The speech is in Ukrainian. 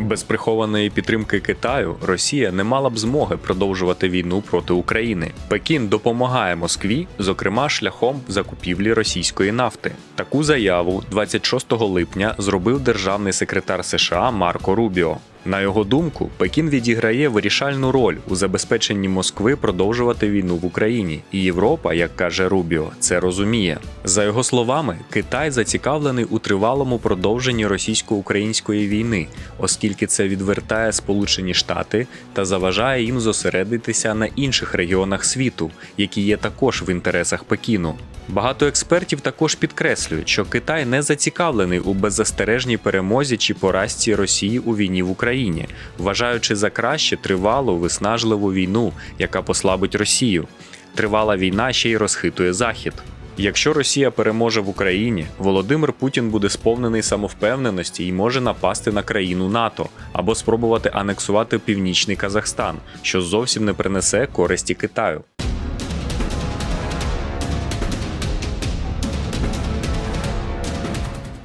Без прихованої підтримки Китаю Росія не мала б змоги продовжувати війну проти України. Пекін допомагає Москві, зокрема шляхом закупівлі російської нафти. Таку заяву 26 липня зробив державний секретар США Марко Рубіо. На його думку, Пекін відіграє вирішальну роль у забезпеченні Москви продовжувати війну в Україні, і Європа, як каже Рубіо, це розуміє. За його словами, Китай зацікавлений у тривалому продовженні російсько-української війни, оскільки це відвертає Сполучені Штати та заважає їм зосередитися на інших регіонах світу, які є також в інтересах Пекіну. Багато експертів також підкреслюють, що Китай не зацікавлений у беззастережній перемозі чи поразці Росії у війні в Україні, вважаючи за краще тривалу виснажливу війну, яка послабить Росію. Тривала війна ще й розхитує Захід. Якщо Росія переможе в Україні, Володимир Путін буде сповнений самовпевненості і може напасти на країну НАТО або спробувати анексувати північний Казахстан, що зовсім не принесе користі Китаю.